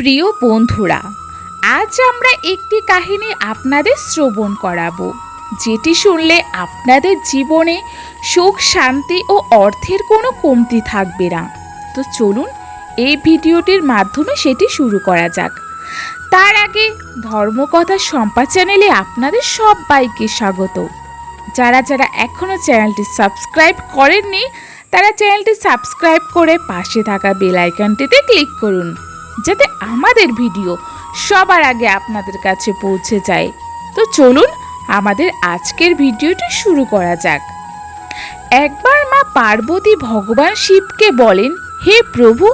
প্রিয় বন্ধুরা, আজ আমরা একটি কাহিনী আপনাদের শ্রবণ করাবো। যেটি শুনলে আপনাদের জীবনে সুখ, শান্তি ও অর্থের কোনো কমতি থাকবে না। তো চলুন, এই ভিডিওটির মাধ্যমে সেটি শুরু করা যাক। তার আগে ধর্মকথা সম্পা চ্যানেলে আপনাদের সবাইকে স্বাগত। যারা যারা এখনও চ্যানেলটি সাবস্ক্রাইব করেননি, তারা চ্যানেলটি সাবস্ক্রাইব করে পাশে থাকা বেল আইকনটিতে ক্লিক করুন। যাতে আমাদের ভিডিও সবার আগে আপনাদের কাছে পৌঁছে যায়। তো চলুন আমাদের আজকের ভিডিওটি শুরু করা যাক। একবার মা পার্বতী ভগবান শিবকে বলেন, হে প্রভু,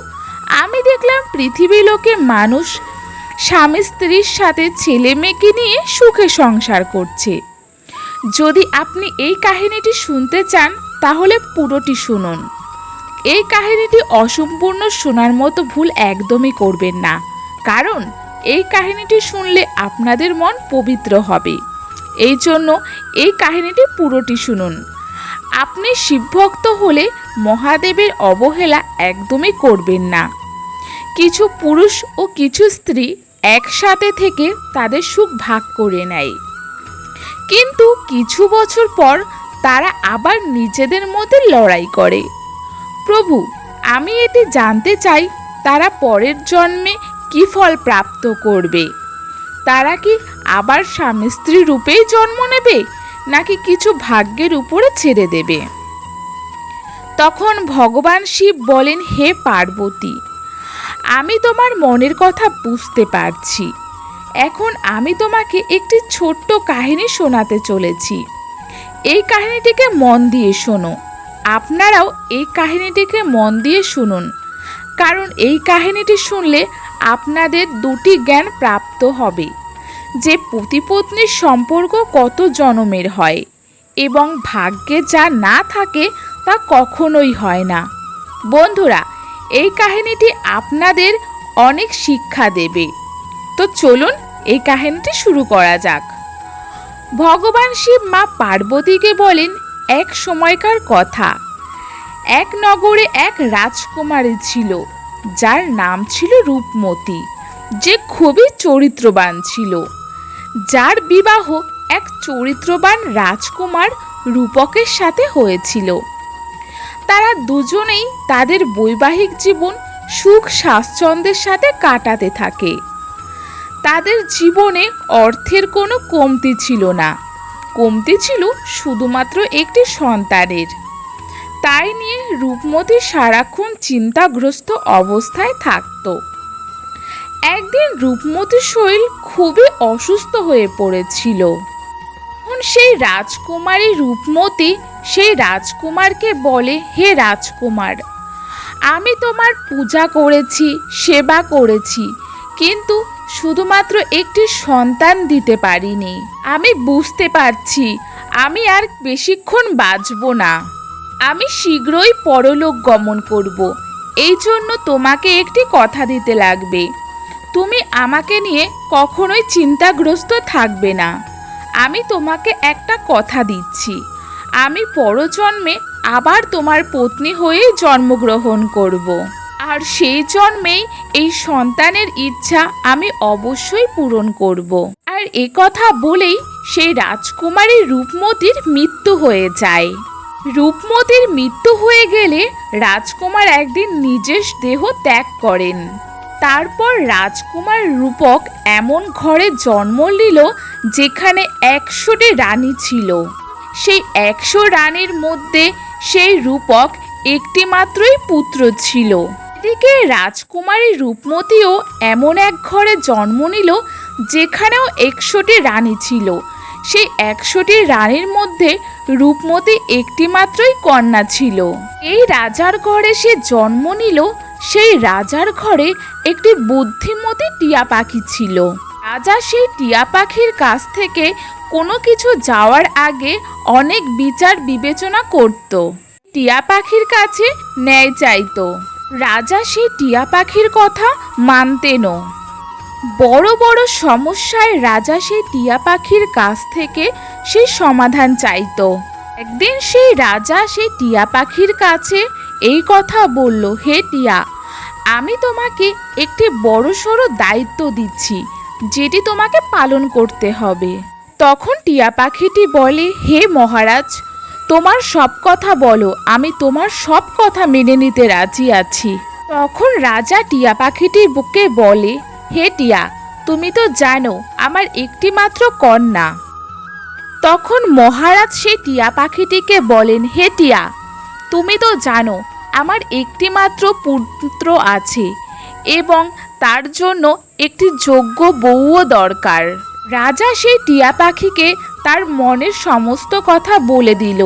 আমি দেখলাম পৃথিবী লোকে মানুষ, স্বামী স্ত্রীর সাথে ছেলে মেয়েকে নিয়ে সুখে সংসার করছে। যদি আপনি এই কাহিনীটি শুনতে চান, তাহলে পুরোটি শুনুন। এই কাহিনীটি অসম্পূর্ণ শোনার মতো ভুল একদমই করবেন না। কারণ, এই কাহিনীটি শুনলে আপনাদের মন পবিত্র হবে। এই জন্য এই কাহিনীটি পুরোটি শুনুন। আপনি শিবভক্ত হলে মহাদেবের অবহেলা একদমই করবেন না। কিছু পুরুষ ও কিছু স্ত্রী একসাথে থেকে তাদের সুখ ভাগ করে নেয়। কিন্তু কিছু বছর পর তারা আবার নিজেদের মধ্যে লড়াই করে। প্রভু, আমি এটি জানতে চাই, তারা পরের জন্মে কি ফল প্রাপ্ত করবে? তারা কি আবার স্বামী স্ত্রী রূপেই জন্ম নেবে, নাকি কিছু ভাগ্যের উপরে ছেড়ে দেবে? তখন ভগবান শিব বলেন, হে পার্বতী, আমি তোমার মনের কথা বুঝতে পারছি। এখন আমি তোমাকে একটি ছোট্ট কাহিনী শোনাতে চলেছি। এই কাহিনীটিকে মন দিয়ে শোনো। আপনারাও এই কাহিনীটিকে মন দিয়ে শুনুন। কারণ এই কাহিনীটি শুনলে আপনাদের দুটি জ্ঞান প্রাপ্ত হবে, যে পতিপত্নীর সম্পর্ক কত জনমের হয় এবং ভাগ্যে যা না থাকে তা কখনোই হয় না। বন্ধুরা, এই কাহিনীটি আপনাদের অনেক শিক্ষা দেবে। তো চলুন এই কাহিনীটি শুরু করা যাক। ভগবান শিব মা পার্বতীকে বলেন এক সময়কার কথা। এক নগরে এক রাজকুমারী ছিল, যার নাম ছিল রূপমতী, যে খুবই চরিত্রবান ছিল। যার বিবাহ এক চরিত্রবান রাজকুমার রূপকের সাথে হয়েছিল। তারা দুজনেই তাদের বৈবাহিক জীবন সুখ স্বাচ্ছন্দ্যের সাথে কাটাতে থাকে। তাদের জীবনে অর্থের কোনো কমতি ছিল না। কমতি ছিল শুধুমাত্র একটি সন্তানের। তাই নিয়ে রূপমতী সারাক্ষণ চিন্তাগ্রস্ত অবস্থায় থাকত। একদিন রূপমতীর শরীর খুবই অসুস্থ হয়ে পড়েছিল। তখন সেই রাজকুমারী রূপমতী সেই রাজকুমারকে বলে, হে রাজকুমার, আমি তোমার পূজা করেছি, সেবা করেছি, কিন্তু শুধুমাত্র একটি সন্তান দিতে পারিনি। আমি বুঝতে পারছি, আমি আর বেশিক্ষণ বাঁচব না। আমি শীঘ্রই পরলোক গমন করব। এই জন্য তোমাকে একটি কথা দিতে লাগবে। তুমি আমাকে নিয়ে কখনোই চিন্তাগ্রস্ত থাকবে না। আমি তোমাকে একটা কথা দিচ্ছি। আমি পরজন্মে আবার তোমার পত্নী হয়ে জন্মগ্রহণ করব। আর সেই জন্মেই এই সন্তানের ইচ্ছা আমি অবশ্যই পূরণ করব। আর এ কথা বলেই সেই রাজকুমারী রূপমতির মৃত্যু হয়ে যায়। রূপমতির মৃত্যু হয়ে গেলে রাজকুমার একদিন নিজের দেহ ত্যাগ করেন। তারপর রাজকুমার রূপক এমন ঘরে জন্ম নিল যেখানে একশোটি রানী ছিল। সেই একশো রানীর মধ্যে সেই রূপক একটি মাত্রই পুত্র ছিল। এদিকে রাজকুমারী রূপমতিও এমন এক ঘরে জন্ম নিল যেখানেও একশোটি রানী ছিল। সেই একশোটি রানীর মধ্যে রূপমতি একটি মাত্রই কন্যা ছিল। এই রাজার ঘরে সে জন্ম নিল, সেই রাজার ঘরে একটি বুদ্ধিমতী টিয়া পাখি ছিল। রাজা সেই টিয়া পাখির কাছ থেকে কোনো কিছু যাওয়ার আগে অনেক বিচার বিবেচনা করত। টিয়া পাখির কাছে ন্যায় চাইতো। রাজা সেই টিয়া পাখির কথা মানতেনও। বড় বড় সমস্যায় রাজা সেই টিয়া পাখির কাছ থেকে সে সমাধান চাইতো। একদিন সেই রাজা সেই টিয়া পাখির কাছে এই কথা বলল, হে টিয়া, আমি তোমাকে একটি বড় সড়ো দায়িত্ব দিচ্ছি, যেটি তোমাকে পালন করতে হবে। তখন টিয়া পাখিটি বলে, হে মহারাজ তোমার সব কথা বলো, আমি তোমার সব কথা মেনে নিতে রাজি আছি। তখন রাজা টিয়া পাখিটির বুকে বলে, হে টিয়া, তুমি তো জানো, আমার একটি মাত্র কন্যা। তখন মহারাজ সেই টিয়া পাখিটিকে বলেন, হে টিয়া, তুমি তো জানো, আমার একটি মাত্র পুত্র আছে এবং তার জন্য একটি যোগ্য বউও দরকার। রাজা সেই টিয়া পাখিকে তার মনের সমস্ত কথা বলে দিল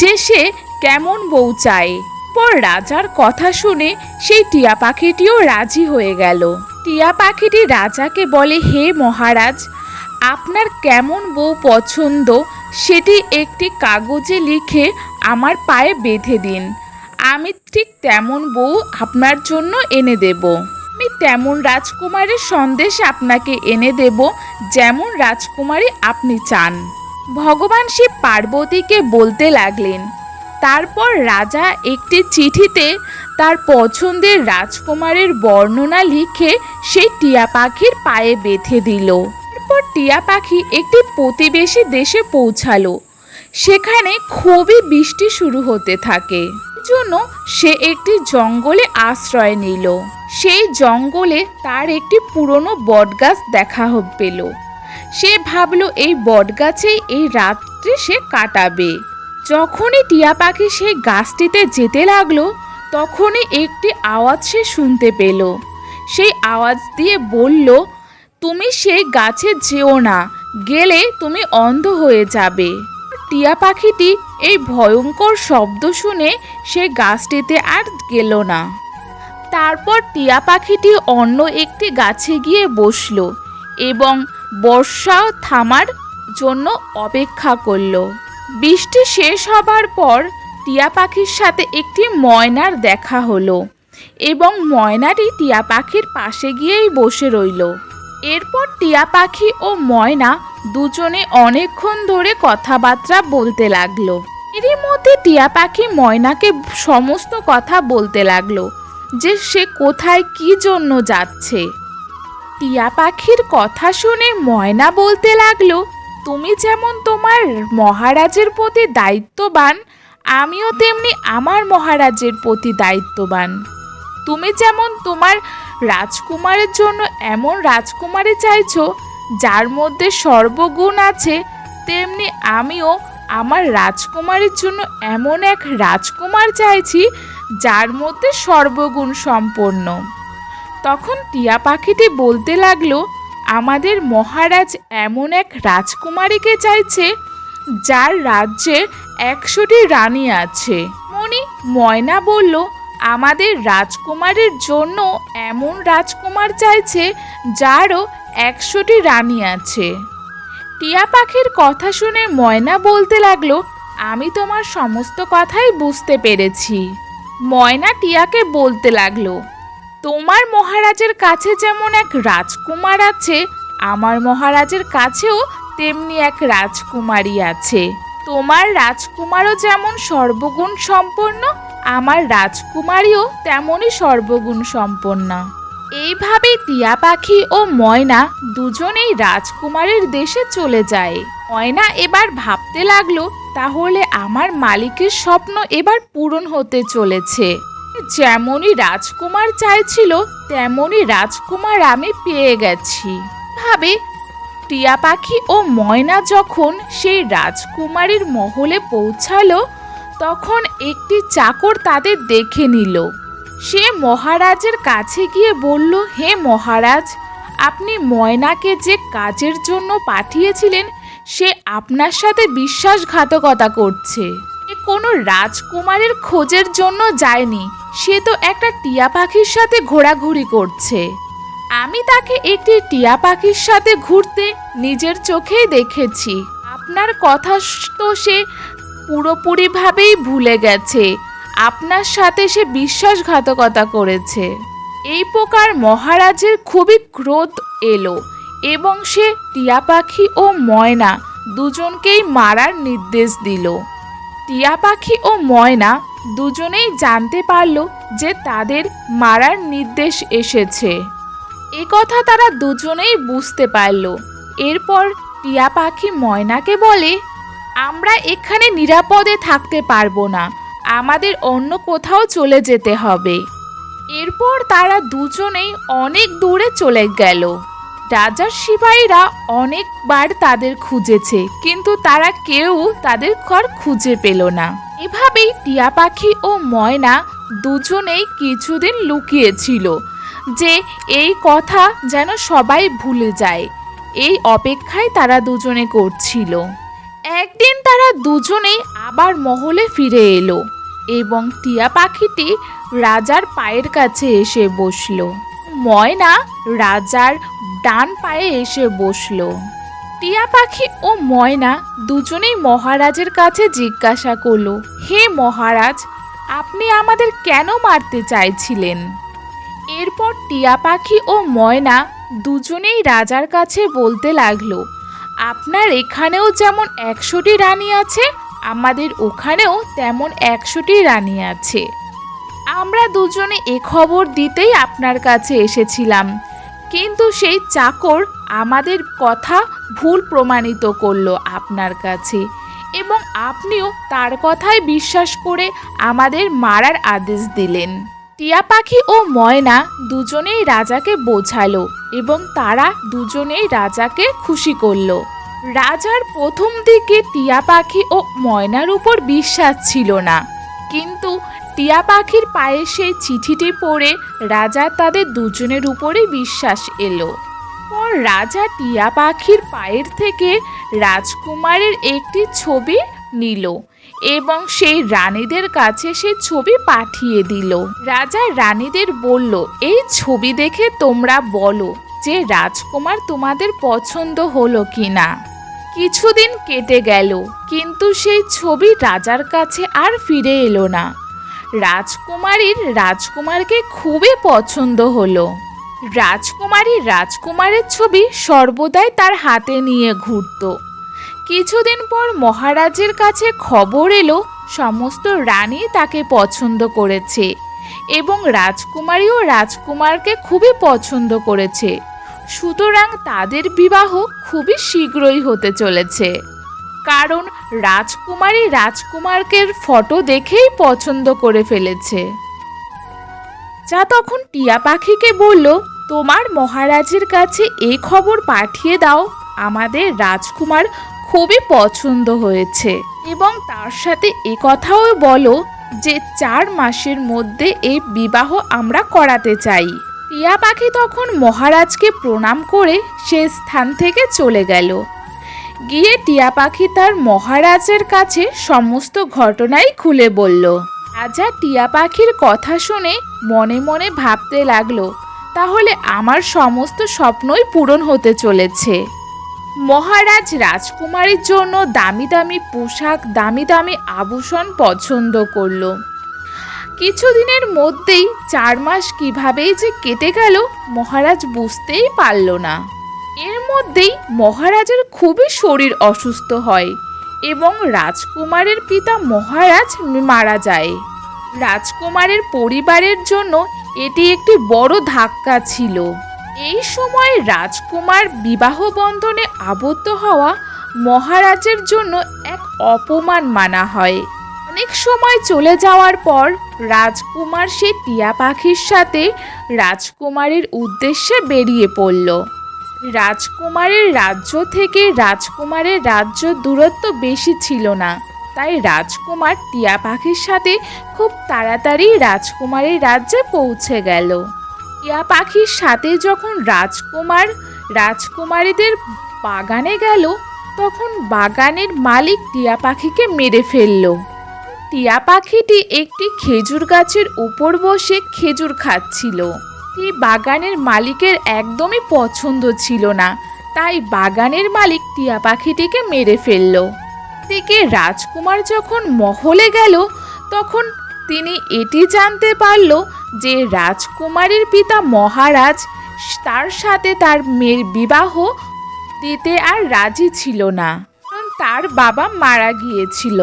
যে সে কেমন বউ চায়। পর রাজার কথা শুনে সেই টিয়া পাখিটিও রাজি হয়ে গেল। টিয়া পাখিটি রাজাকে বলে, হে মহারাজ, আপনার কেমন বউ পছন্দ সেটি একটি কাগজে লিখে আমার পায়ে বেঁধে দিন। আমি ঠিক তেমন বউ আপনার জন্য এনে দেব। আমি তেমন রাজকুমারের সন্দেশ আপনাকে এনে দেব যেমন রাজকুমারী আপনি চান। ভগবান শিব পার্বতীকে বলতে লাগলেন, তারপর রাজা একটি চিঠিতে তার পছন্দের রাজকুমারের বর্ণনা লিখে সেই টিয়া পাখির পায়ে বেঁধে দিল। তারপর টিয়া পাখি একটি প্রতিবেশী দেশে পৌঁছালো। সেখানে খুবই বৃষ্টি শুরু হতে থাকে। জন্য সে একটি জঙ্গলে আশ্রয় নিল। সেই জঙ্গলে তার একটি পুরনো বটগাছ দেখা পেল। সে ভাবলো, এই বটগাছেই এই রাত্রে সে কাটাবে। যখনই টিয়া পাখি সেই গাছটিতে যেতে লাগল, তখনই একটি আওয়াজ সে শুনতে পেল। সেই আওয়াজ দিয়ে বলল, তুমি সেই গাছে যেও না, গেলে তুমি অন্ধ হয়ে যাবে। টিয়া পাখিটি এই ভয়ঙ্কর শব্দ শুনে সে গাছটিতে আর গেল না। তারপর টিয়া পাখিটি অন্য একটি গাছে গিয়ে বসল এবং বর্ষা থামার জন্য অপেক্ষা করল। বৃষ্টি শেষ হবার পর টিয়া পাখির সাথে একটি ময়নার দেখা হলো এবং ময়নাটি টিয়া পাখির পাশে গিয়েই বসে রইল। এরপর টিয়া পাখি ও ময়না দুজনে অনেকক্ষণ ধরে কথাবার্তা বলতে লাগল। এরই মধ্যে টিয়া পাখি ময়নাকে সমস্ত কথা বলতে লাগল যে সে কোথায় কি জন্য যাচ্ছে। টিয়া পাখির কথা শুনে ময়না বলতে লাগল, তুমি যেমন তোমার মহারাজের প্রতি দায়িত্ববান, আমিও তেমনি আমার মহারাজের প্রতি দায়িত্ববান। তুমি যেমন তোমার রাজকুমারের জন্য এমন রাজকুমারী চাইছো, যার মধ্যে সর্বগুণ আছে, তেমনি আমিও আমার রাজকুমারের জন্য এমন এক রাজকুমার চাইছি, যার মধ্যে সর্বগুণ সম্পন্ন। তখন টিয়া পাখিটি বলতে লাগল, আমাদের মহারাজ এমন এক রাজকুমারীকে চাইছে, যার রাজ্যে একশোটি রানী আছে। মনি ময়না বলল আমাদের রাজকুমারের জন্য এমন রাজকুমার চাইছে যারও একশোটি রানী আছে। টিয়া পাখির কথা শুনে ময়না বলতে লাগল, আমি তোমার সমস্ত কথাই বুঝতে পেরেছি। ময়না টিয়াকে বলতে লাগল, তোমার মহারাজের কাছে যেমন এক রাজকুমার আছে, আমার মহারাজের কাছেও তেমনি এক রাজকুমারী আছে। তোমার রাজকুমারও যেমন সর্বগুণ সম্পন্ন আমার রাজকুমারীও তেমনই সর্বগুণ সম্পন্না এইভাবে টিয়া পাখি ও ময়না দুজনেই রাজকুমারের দেশে চলে যায়। ময়না এবার ভাবতে লাগল, তাহলে আমার মালিকের স্বপ্ন এবার পূরণ হতে চলেছে। যেমনই রাজকুমার চাইছিল, তেমনই রাজকুমার আমি পেয়ে গেছি। ভাবে, টিয়া পাখি ও ময়না যখন সেই রাজকুমারীর মহলে পৌঁছালো তখন একটি চাকর তাদের দেখে নিল। সে মহারাজের কাছে গিয়ে বলল, হে মহারাজ, আপনি ময়নাকে যে কাজের জন্য পাঠিয়েছিলেন, সে আপনার সাথে বিশ্বাসঘাতকতা করছে। এ কোনো রাজকুমারের খোঁজের জন্য যায়নি, সে তো একটা টিয়া পাখির সাথে ঘোরাঘুরি করছে। আমি তাকে একটি টিয়া পাখির সাথে ঘুরতে নিজের চোখেই দেখেছি। আপনার কথা তো সে পুরোপুরিভাবেই ভুলে গেছে। আপনার সাথে সে বিশ্বাসঘাতকতা করেছে। এই প্রকার মহারাজের খুবই ক্রোধ এলো এবং সে টিয়া পাখি ও ময়না দুজনকেই মারার নির্দেশ দিল। টিয়া পাখি ও ময়না দুজনেই জানতে পারল যে তাদের মারার নির্দেশ এসেছে। এ কথা তারা দুজনেই বুঝতে পারল। এরপর টিয়া পাখি ময়নাকে বলে আমরা এখানে নিরাপদে থাকতে পারব না। আমাদের অন্য কোথাও চলে যেতে হবে। এরপর তারা দুজনেই অনেক দূরে চলে গেল। রাজার সিপাহীরা অনেকবার তাদের খুঁজেছে, কিন্তু তারা কেউ তাদের ঘর খুঁজে পেল না। এভাবেই টিয়া পাখি ও ময়না দুজনেই কিছুদিন লুকিয়েছিল, যে এই কথা যেন সবাই ভুলে যায়। এই অপেক্ষায় তারা দুজনে করছিল। একদিন তারা দুজনেই আবার মহলে ফিরে এলো এবং টিয়া পাখিটি রাজার পায়ের কাছে এসে বসল। ময়না রাজার ডান পায়ে এসে বসল। টিয়া পাখি ও ময়না দুজনেই মহারাজের কাছে জিজ্ঞাসা করল, হে মহারাজ, আপনি আমাদের কেন মারতে চাইছিলেন? এরপর টিয়া পাখি ও ময়না দুজনেই রাজার কাছে বলতে লাগল আপনার এখানেও যেমন একশোটি রানী আছে, আমাদের ওখানেও তেমন একশোটি রানী আছে। আমরা দুজনে এ খবর দিতেই আপনার কাছে এসেছিলাম, কিন্তু সেই চাকর আমাদের কথা ভুল প্রমাণিত করল আপনার কাছে এবং আপনিও তার কথায় বিশ্বাস করে আমাদের মারার আদেশ দিলেন। টিয়া পাখি ও ময়না দুজনেই রাজাকে বোঝালো এবং তারা দুজনেই রাজাকে খুশি করল। রাজার প্রথম দিকে টিয়া পাখি ও ময়নার উপর বিশ্বাস ছিল না। কিন্তু টিয়া পাখির পায়ে সেই চিঠিটি পড়ে রাজা তাদের দুজনের উপরে বিশ্বাস এলো। পর রাজা টিয়া পাখির পায়ের থেকে রাজকুমারের একটি ছবি নিল এবং সেই রানীদের কাছে সেই ছবি পাঠিয়ে দিল। রাজা রানীদের বলল, এই ছবি দেখে তোমরা বলো যে রাজকুমার তোমাদের পছন্দ হলো কি না কিছুদিন কেটে গেল, কিন্তু সেই ছবি রাজার কাছে আর ফিরে এলো না। রাজকুমারীর রাজকুমারকে খুবই পছন্দ হলো। রাজকুমারী রাজকুমারের ছবি সর্বদাই তার হাতে নিয়ে ঘুরত। কিছুদিন পর মহারাজের কাছে খবর এলো, সমস্ত রানী তাকে পছন্দ করেছে এবং রাজকুমারীও রাজকুমারকে খুবই পছন্দ করেছে। সুতরাং তাদের বিবাহ খুবই শীঘ্রই হতে চলেছে। কারণ রাজকুমারী রাজকুমারকে ফটো দেখেই পছন্দ করে ফেলেছে। যা তখন টিয়া পাখিকে বলল, তোমার মহারাজের কাছে এই খবর পাঠিয়ে দাও, আমাদের রাজকুমার খুবই পছন্দ হয়েছে। এবং তার সাথে এ কথাও বলো যে চার মাসের মধ্যে এই বিবাহ আমরা করাতে চাই। টিয়া পাখি তখন মহারাজকে প্রণাম করে সে স্থান থেকে চলে গেল। গিয়ে টিয়া পাখি তার মহারাজের কাছে সমস্ত ঘটনাই খুলে বলল। রাজা টিয়া পাখির কথা শুনে মনে মনে ভাবতে লাগল, তাহলে আমার সমস্ত স্বপ্নই পূরণ হতে চলেছে। মহারাজ রাজকুমারীর জন্য দামি দামি পোশাক, দামি দামি আভূষণ পছন্দ করল। কিছুদিনের মধ্যেই চার মাস কিভাবেই যে কেটে গেল, মহারাজ বুঝতেই পারল না। এর মধ্যেই মহারাজের খুবই শরীর অসুস্থ হয় এবং রাজকুমারের পিতা মহারাজ মারা যায়। রাজকুমারের পরিবারের জন্য এটি একটি বড় ধাক্কা ছিল। এই সময় রাজকুমার বিবাহ বন্ধনে আবদ্ধ হওয়া মহারাজের জন্য এক অপমান মানা হয়। অনেক সময় চলে যাওয়ার পর রাজকুমার সে টিয়া পাখির সাথে রাজকুমারের উদ্দেশ্যে বেরিয়ে পড়ল। রাজকুমারের রাজ্য থেকে রাজকুমারের রাজ্য দূরত্ব বেশি ছিল না, তাই রাজকুমার টিয়া পাখির সাথে খুব তাড়াতাড়ি রাজকুমারের রাজ্যে পৌঁছে গেল। টিয়া পাখির সাথে যখন রাজকুমার, রাজকুমারীদের বাগানে গেল, তখন বাগানের মালিক টিয়া পাখিকে মেরে ফেলল। টিয়া পাখিটি একটি খেজুর গাছের উপর বসে খেজুর খাচ্ছিল। এই বাগানের মালিকের একদমই পছন্দ ছিল না, তাই বাগানের মালিক টিয়া পাখিটিকে মেরে ফেলল। থেকে রাজকুমার যখন মহলে গেল, তখন তিনি এটি জানতে পারল যে রাজকুমারীর পিতা মহারাজ তার সাথে তার মেয়ের বিবাহ দিতে আর রাজি ছিল না। তার বাবা মারা গিয়েছিল।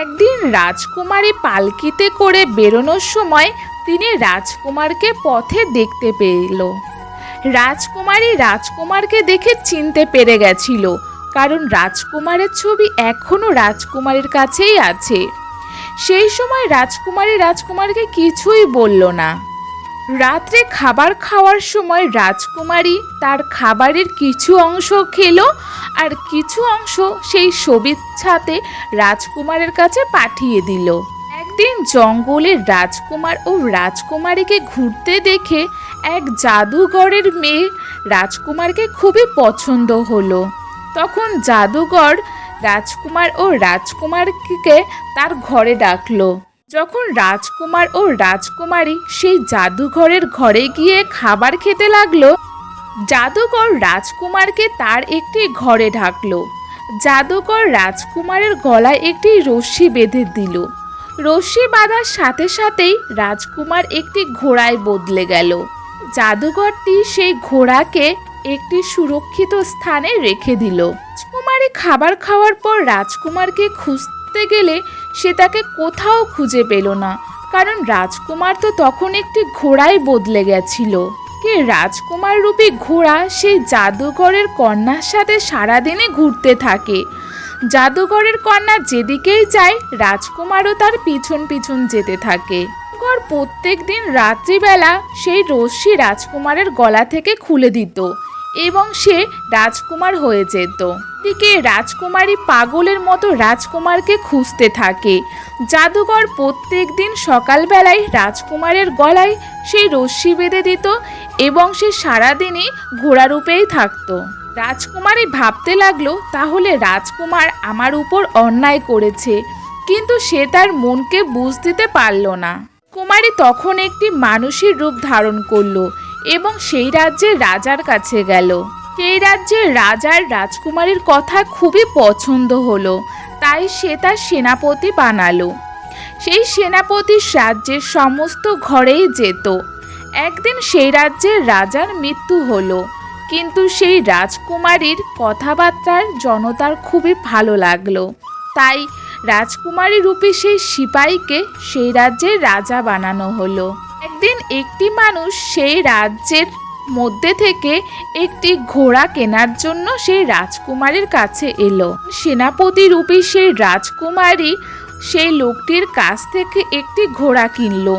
একদিন রাজকুমারী পালকিতে করে বেরোনোর সময় তিনি রাজকুমারকে পথে দেখতে পেল। রাজকুমারী রাজকুমারকে দেখে চিনতে পেরে গেছিল, কারণ রাজকুমারের ছবি এখনও রাজকুমারীর কাছেই আছে। সেই সময় রাজকুমারী রাজকুমারকে কিছুই বলল না। রাত্রে খাবার খাওয়ার সময় রাজকুমারী তার খাবারের কিছু অংশ খেল আর কিছু অংশ সেই সবিচ্ছাতে রাজকুমারের কাছে পাঠিয়ে দিল। একদিন জঙ্গলের রাজকুমার ও রাজকুমারীকে ঘুরতে দেখে এক জাদুঘরের মেয়ে রাজকুমারকে খুবই পছন্দ হলো। তখন জাদুঘর রাজকুমার ও রাজকুমারকে তার ঘরে ডাকলো। যখন রাজকুমার ও রাজকুমারী সেই জাদুঘরের ঘরে গিয়ে খাবার খেতে লাগল, জাদুকর রাজকুমারকে তার একটি ঘরে ঢাকলো। জাদুকর রাজকুমারের গলায় একটি রশ্মি বেঁধে দিল। রশ্মি বাঁধার সাথে সাথেই রাজকুমার একটি ঘোড়ায় বদলে গেল। জাদুঘরটি সেই ঘোড়াকে একটি সুরক্ষিত স্থানে রেখে দিল। রাজকুমারী খাবার খাওয়ার পর রাজকুমারকে খুঁজতে গেলে সে তাকে কোথাও খুঁজে পেল না, কারণ রাজকুমার তো তখন একটি ঘোড়ায় বদলে গেছিল। কে রাজকুমার রূপী ঘোড়া সেই জাদুঘরের কন্যার সাথে সারাদিনে ঘুরতে থাকে। জাদুঘরের কন্যা যেদিকেই যায়, রাজকুমারও তার পিছন পিছন যেতে থাকে। প্রত্যেক দিন রাত্রিবেলা সেই রশ্মি রাজকুমারের গলা থেকে খুলে দিত। এবং সে রাজকুমার হয়ে যেত। দিকে রাজকুমারী পাগলের মতো রাজকুমারকে খুঁজতে থাকে। জাদুঘর প্রত্যেক দিন সকালবেলায় রাজকুমারের গলায় সেই রশ্মি বেঁধে দিত এবং সে সারাদিনই ঘোড়ারূপেই থাকতো। রাজকুমারী ভাবতে লাগল, তাহলে রাজকুমার আমার উপর অন্যায় করেছে, কিন্তু সে তার মনকে বুঝ দিতে পারল না। কুমারী তখন একটি মানুষের রূপ ধারণ করল এবং সেই রাজ্যের রাজার কাছে গেল। সেই রাজ্যের রাজার রাজকুমারীর কথা খুবই পছন্দ হলো, তাই সে তার সেনাপতি বানালো। সেই সেনাপতি রাজ্যের সমস্ত ঘরেই যেত। একদিন সেই রাজ্যের রাজার মৃত্যু হলো, কিন্তু সেই রাজকুমারীর কথাবার্তার জনতার খুবই ভালো লাগল। তাই রাজকুমারী রূপে সেই সিপাহীকে সেই রাজ্যের রাজা বানানো হলো। একদিন একটি মানুষ সেই রাজ্যের মধ্যে থেকে একটি ঘোড়া কেনার জন্য সেই রাজকুমারীর কাছে এলো। সেনাপতি রূপী সেই রাজকুমারী সেই লোকটির কাছ থেকে একটি ঘোড়া কিনলো।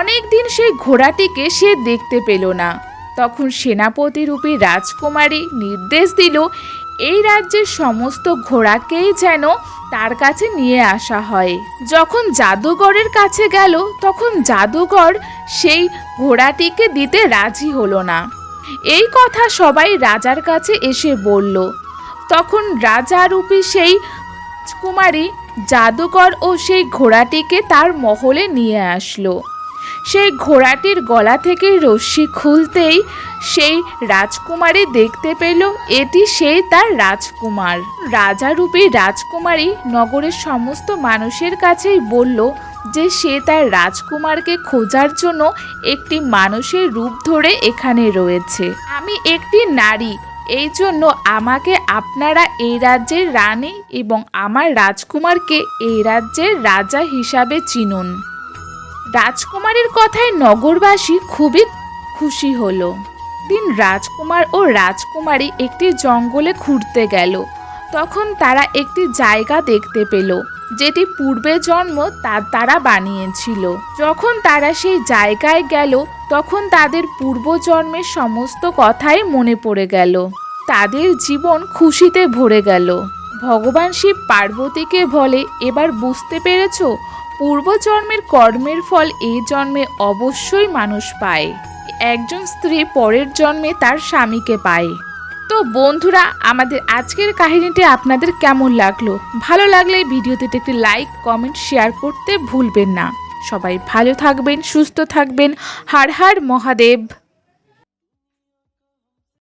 অনেক দিন সেই ঘোড়াটিকে সে দেখতে পেল না। তখন সেনাপতি রূপী রাজকুমারী নির্দেশ দিল, এই রাজ্যের সমস্ত ঘোড়াকেই যেন তার কাছে নিয়ে আসা হয়। যখন জাদুঘরের কাছে গেল, তখন জাদুঘর সেই ঘোড়াটিকে দিতে রাজি হলো না। এই কথা সবাই রাজার কাছে এসে বলল। তখন রাজা রূপী সেই কুমারী জাদুকর ও সেই ঘোড়াটিকে তার মহলে নিয়ে আসলো। সেই ঘোড়াটির গলা থেকে রশ্মি খুলতেই সেই রাজকুমারী দেখতে পেল, এটি সেই তার রাজকুমার। রাজারূপী রাজকুমারী নগরের সমস্ত মানুষের কাছেই বলল যে সে তার রাজকুমারকে খোঁজার জন্য একটি মানুষের রূপ ধরে এখানে রয়েছে। আমি একটি নারী, এই জন্য আমাকে আপনারা এই রাজ্যের রানী এবং আমার রাজকুমারকে এই রাজ্যের রাজা হিসাবে চিনুন। রাজকুমারীর কথায় নগরবাসী খুবই খুশি হলো। দিন রাজকুমার ও রাজকুমারী একটি জঙ্গলে ঘুরতে গেল। তখন তারা একটি জায়গা দেখতে পেল, যেটি পূর্বে জন্ম তার তারা বানিয়েছিল। যখন তারা সেই জায়গায় গেল, তখন তাদের পূর্বজন্মের সমস্ত কথাই মনে পড়ে গেল। তাদের জীবন খুশিতে ভরে গেল। ভগবান শিব পার্বতীকে বলে, এবার বুঝতে পেরেছ? পূর্বজন্মের কর্মের ফল এই জন্মে অবশ্যই মানুষ পায়। একজন স্ত্রী পরের জন্মে তার স্বামীকে পায়। তো বন্ধুরা, আমাদের আজকের কাহিনীটি আপনাদের কেমন লাগল? ভালো লাগলে ভিডিওতে একটি লাইক, কমেন্ট, শেয়ার করতে ভুলবেন না। সবাই ভালো থাকবেন, সুস্থ থাকবেন। হার হার মহাদেব।